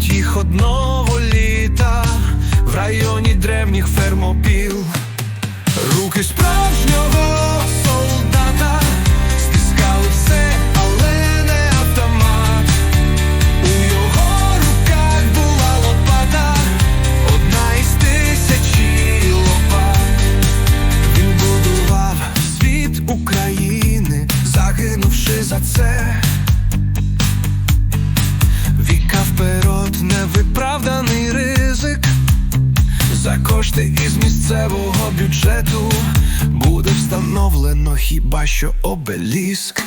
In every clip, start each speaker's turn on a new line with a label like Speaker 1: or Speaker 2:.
Speaker 1: чекають їх одного літа в районі древніх фермопіл. Руки справжнього За кошти із місцевого бюджету буде встановлено хіба що обеліск.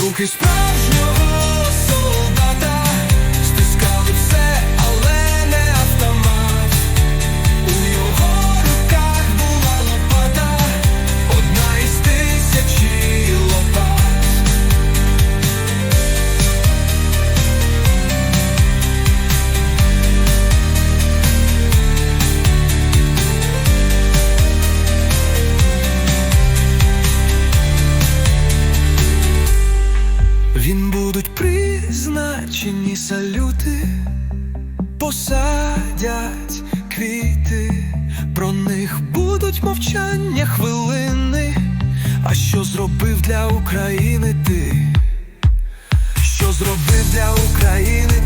Speaker 1: Руки справжнього призначені салюти, посадять квіти, про них будуть мовчання хвилини. А що зробив для України ти? Що зробив для України?